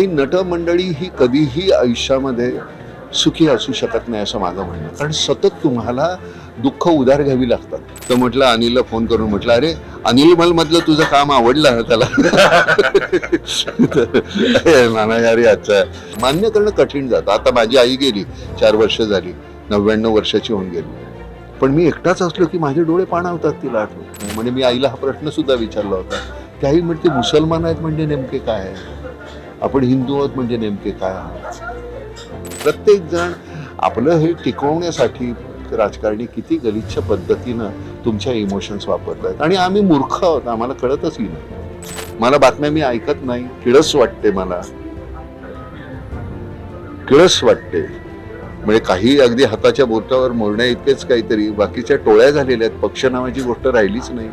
आणि नटमंडळी ही कधीही आयुष्यामध्ये सुखी असू शकत नाही असं माझं म्हणणं. कारण सतत तुम्हाला दुःख उधार घ्यावी लागतात. तर म्हटलं अनिलला फोन करून म्हटलं अरे अनिल मल मधलं तुझं काम आवडलं ना त्याला? नाना यार याचा मान्य करणं कठीण जातं. आता माझी आई गेली चार वर्ष झाली नव्याण्णव वर्षाची होऊन गेली. पण मी एकटाच असलो की माझे डोळे पाणावतात तिला आठवण म्हणजे मी आईला हा प्रश्न सुद्धा विचारला होता. त्याही म्हणते मुसलमान आहेत म्हणजे नेमके काय? आहे आपण हिंदू आहोत म्हणजे नेमके काय आहोत? प्रत्येक जण आपलं हे टिकवण्यासाठी राजकारणी किती गलिच्छ पद्धतीनं तुमच्या इमोशन्स वापरत आहेत आणि आम्ही मूर्ख आहोत आम्हाला कळतच नाही. मला बातम्या मी ऐकत नाही किळस वाटते मला. किळस वाटते. म्हणजे काही अगदी हाताच्या बोटावर मोडण्या इतकेच काहीतरी बाकीच्या टोळ्या झालेल्या आहेत पक्ष नावाची गोष्ट राहिलीच नाही.